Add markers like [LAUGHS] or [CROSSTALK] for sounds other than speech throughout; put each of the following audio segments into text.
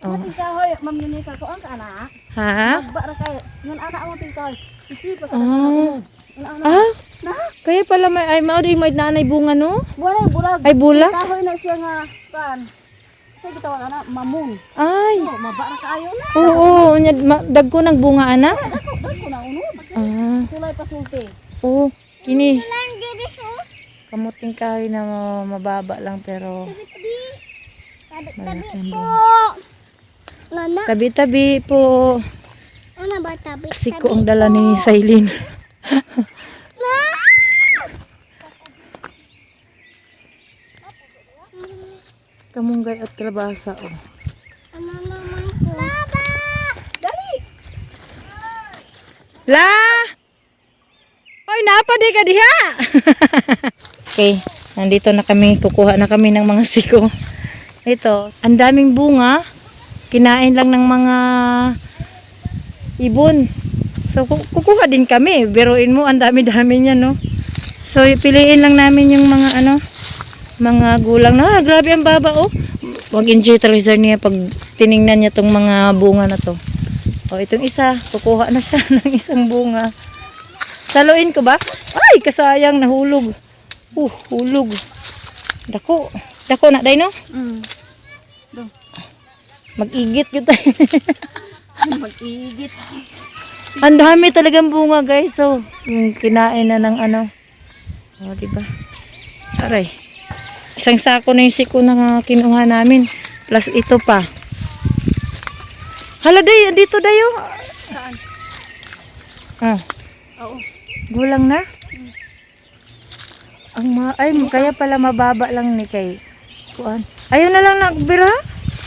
Oh. Mati kahoy, ma'am yun ka ko ang anak. Ha? Magba ra kayo. Yan anak mo ting kahoy. Iti pa ka. Oh. Ah, Na? kaya pala may ay mao di may nanay bunga no? Buray bulag. Ay bula? Kahoy na siya nga kan. Sa gitawag anak mamon. Ay. Oh, maba ra kaayo na. Oo, nya ma- dagko ng bunga ana. Dako na uno. Ah, Sulay pasulti. oo. Kini. Lang diri so. Kamuting kahoy na ma- mababa lang pero Tabi malaki ang po. Tabi-tabi po. ano ba tabi? Siko ang dala ni Sailin. [LAUGHS] Kamunggay at kalabasa oh. Ano naman ko? Baba! Dali! La! Hoy, napade ka diha! [LAUGHS] okay, nandito na kami, kukuha na kami ng mga siko. Ito, ang daming bunga. Kinain lang ng mga ibon. So, ku- kukuha din kami. Biruin mo, ang dami-dami niya, no? So, piliin lang namin yung mga, ano, mga gulang. Na, grabe ang baba, oh. Mag-enjoy niya pag tiningnan niya tong mga bunga na to. O, itong isa, kukuha na siya [LAUGHS] ng isang bunga. Saluin ko ba? Ay, kasayang, nahulog. Uh, hulog. Dako. Dako na, day, no? Mm. Mag-igit yun tayo. [LAUGHS] Mag-igit. Ang dami talagang bunga, guys. So, yung kinain na ng ano. O, diba? Aray. Isang sako na yung siko na kinuha namin. Plus ito pa. Hala, day. Dito, dayo. Saan? Ah. Oo. Gulang na? Ang ma ay kaya pala mababa lang ni kay kuan. Ayaw na lang nagbira.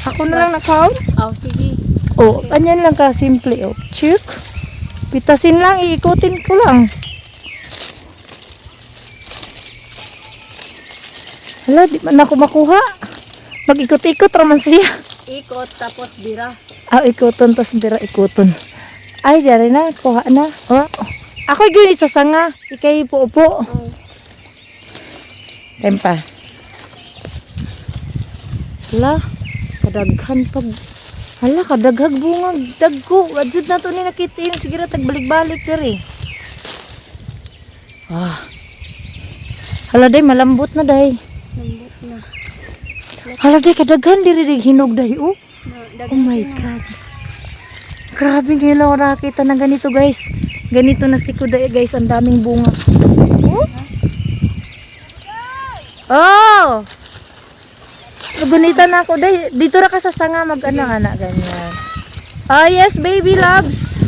Ako na lang nakaon. Oh, sige. Oh, kanyan lang ka simple oh. Chik. Pitasin lang, iikutin ko lang. Hala, di man ako makuha. Mag-ikot-ikot raman siya. Ikot tapos bira. Ah, ikuton, tas bira ikuton. Ay, dari na, kuha na. Oh. Ako'y gunit sa sanga. Ikay po-upo. Oh. Tempa. Hala, kadaghan pag Hala, kadaghag bunga, dagko. Wadzud na to ni nakita yun. Sige na, tagbalik-balik diri. Ah. Hala, day, malambot na, day. Lambot na. Hala, day, kadaghan diri, day, hinog, day, oh. na Oh my God. Grabe ngayon ako nakakita ng ganito guys. Ganito na si Kuday guys. Ang daming bunga. Oh! Nagunitan na ako. Day, dito ra ka sa sanga mag ano anak ganyan. Oh yes baby loves.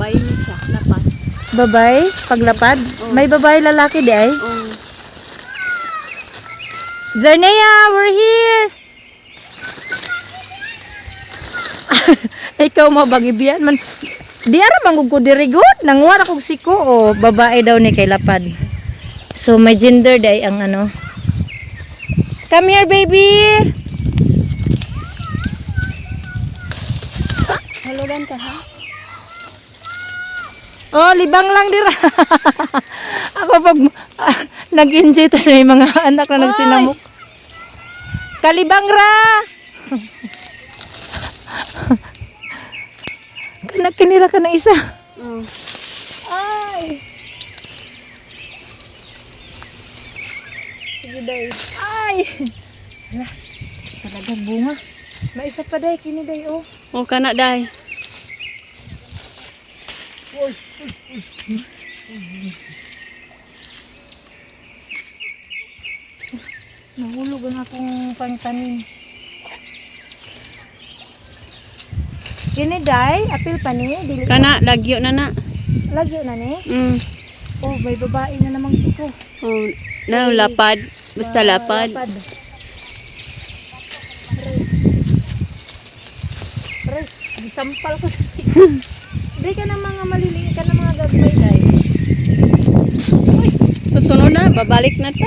Bay ni siya. Lapas. Babay, paglapad. May babay lalaki di ay. Oh. Zarnea, we're here! [LAUGHS] Ikaw mabagibiyan man. Di ara mangug ko diri good. Nanguwar akong siko o babae daw ni kay lapad. So may gender day ang ano. Come here baby. Haludan ka ha? Oh, libang lang dira. [LAUGHS] Ako pag ah, nag-enjoy tas may mga [LAUGHS] anak na nagsinamok. Kalibang ra. [LAUGHS] Kanag-kinira ka ng isa. Oh. Ay. Sige day. Ay. Hala, talagang bunga. May isa pa day, kini day, oh. Oh, kana day. Nahulog ang akong pangtanim. Kini day, apil pa ni, dili Kana, lagyo na na. lagyo na ni. Mm. Oh, may babae na namang siko. Oh, na lapad. Basta lapad. Lapad. Aray, gisampal ko sa [LAUGHS] siko. Di ka ng mga maliliit ka ng mga gagmay day. Susunod na, babalik na ta.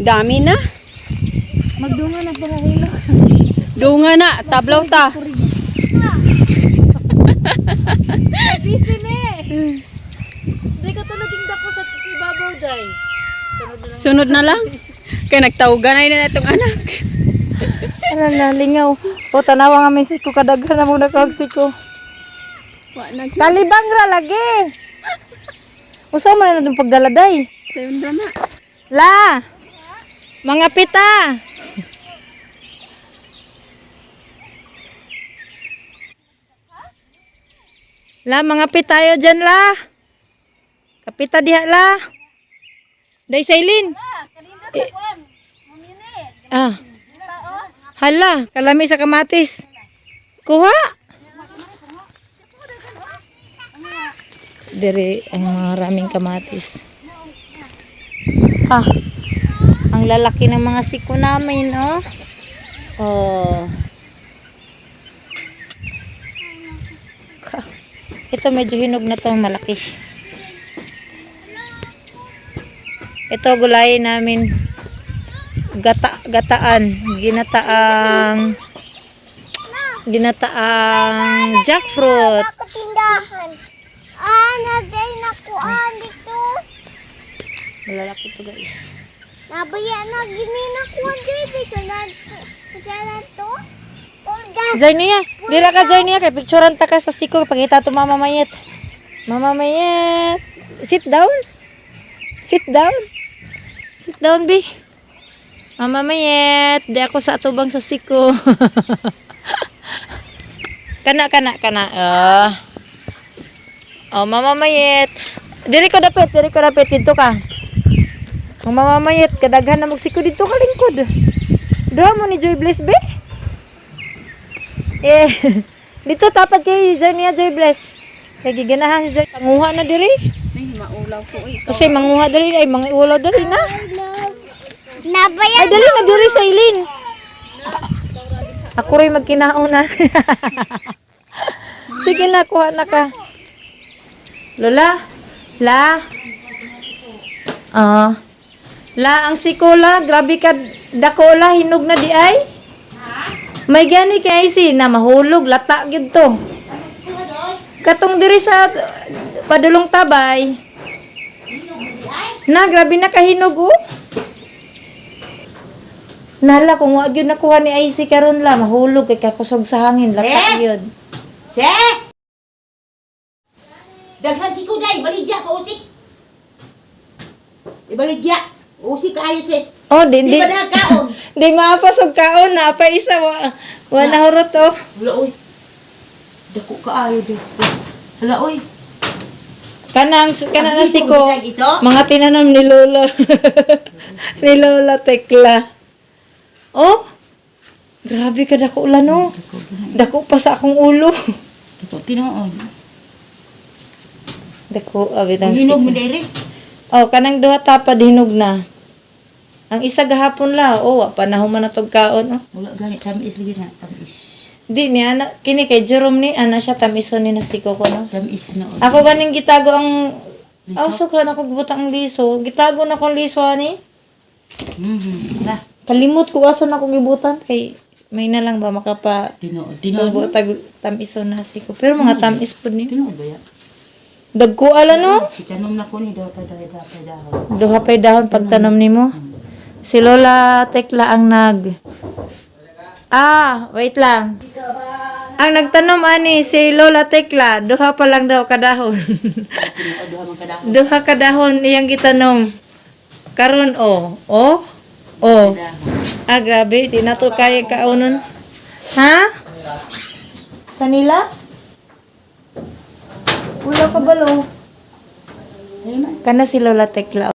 Dami na. Magdunga na mga hilo. Dunga na, tablaw ta. [LAUGHS] Busy me. Di ka tuloging dako sa ibabaw day. Sunod na lang. Sunod na lang. Kaya nagtawgan na na itong anak. Ano na, lingaw. O, tanawa nga may siko. Kadaghan na muna kawag siko. Kalibang ra lagi. Usa man na itong pagdaladay. Sayo na. La! Mga pita! La, mga pitayo dyan, la. Kapita diha, la. Day, Sailin. Ah. Hala, kalami sa kamatis. Kuha. Dire ang maraming kamatis. Ah, ang lalaki ng mga siko namin, oh. Oh. Ito medyo hinog na to, malaki. Ito gulayin namin. Gata, gataan, ginataang ginataang jackfruit. Ah, nagay na ko ah, dito. Malalaki to guys. Nabaya na gini na ko dito. So na na to. Zarnia, dira ka Zarnia kay picturean ta ka sa siko pagita to mama mayet. Mama mayet. Sit down. Sit down. Sit down, bi. Mama mayet, di ako sa atubang sa siko. [LAUGHS] kana kana kana. Ah. Oh, mama mayet. Diri ko dapat, diri ko dapat dito ka. Ang mama mayet, kadaghan na magsiko dito ka lingkod. Doha mo ni Joy Bliss, be. Eh, [LAUGHS] dito tapat kay Zarnia Joy Bless. Kay giganahan si Zar. Panguha na diri. Ay, maulaw ko eh. Kasi manguha diri ay mga ulaw diri na. Nabaya Ay dali na diri sa ilin. Ako rin magkinaon na. [LAUGHS] Sige na, kuha na ka. Lola, la. Ah. la, ang sikola, grabe ka dakola, hinog na di ay. May gani kay si na mahulog, lata to. Katong diri sa padulong tabay. Na, grabe na kahinog oh. Nala, kung wag yun nakuha ni IC karon la, mahulog kay kakusog sa hangin, lata yun. Se! Daghan si Kuday, baligya ka usik. Ibaligya. Usik kaayo se. Oh, di, Di di, ba na kaon? [LAUGHS] di maapasog kaon na, pa isa, wa, wa nahurot oh. Wala oy. Dako kaayo de. Wala oy. Kanang, kanang na hipong ito? mga tinanom ni Lola. [LAUGHS] ni Lola Tekla. Oh, grabe ka dako ulan oh. Dako pa sa akong ulo. Dako tinoon. Dako, abit ang Hinog mo dere. Oh, kanang duha tapad hinog na. Ang isa gahapon la, oh, wa panahon man na tog kaon oh. Wala gani tamis lagi na tamis. Di ni ana kini kay Jerome ni ana siya tamison ni nasiko ko no. Tamis na. oy. Ako ganing gitago ang Aw so ka na ko butang liso. Gitago na ko liso ani. Mhm. La. Kalimot ko asa na ko gibutan kay may na lang ba makapa. Tinoon. mo? tag tamison na siko. Pero mga tamis pud ni. Tinoon ba ya? Dagko ala no. Itanom na ko ni daw pa pa daw. Duha pay dahon pagtanom nimo. Si Lola Tekla ang nag Ah, wait lang. Ang nagtanom ani si Lola Tekla, duha pa lang daw kadahon. Duha man kada. duha ka dahon iyang gitanom. Karon oh, oh, oh. Ah, grabe, di na to kaya kaunon. Ha? Sa nilas? Wala ka balo. Kana si Lola Tekla.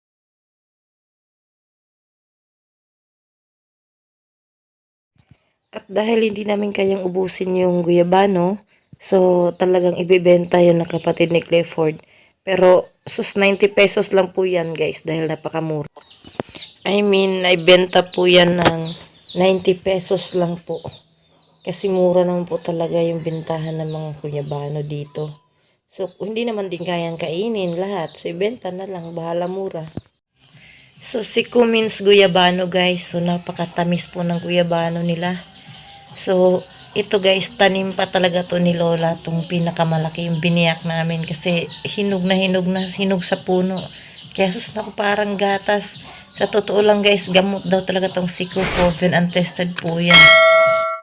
At dahil hindi namin kayang ubusin yung guyabano, so talagang ibibenta yun ng kapatid ni Clifford. Pero sus 90 pesos lang po yan guys dahil napakamura. I mean, naibenta po yan ng 90 pesos lang po. Kasi mura naman po talaga yung bintahan ng mga guyabano dito. So, hindi naman din kayang kainin lahat. So, ibenta na lang. Bahala mura. So, si Cummins Guyabano guys. So, napakatamis po ng guyabano nila. So, ito guys, tanim pa talaga to ni Lola. Itong pinakamalaki yung biniyak namin. Kasi hinog na hinog na hinog sa puno. Kaya sus na parang gatas. Sa totoo lang guys, gamot daw talaga tong Sikopoven. Untested po yan.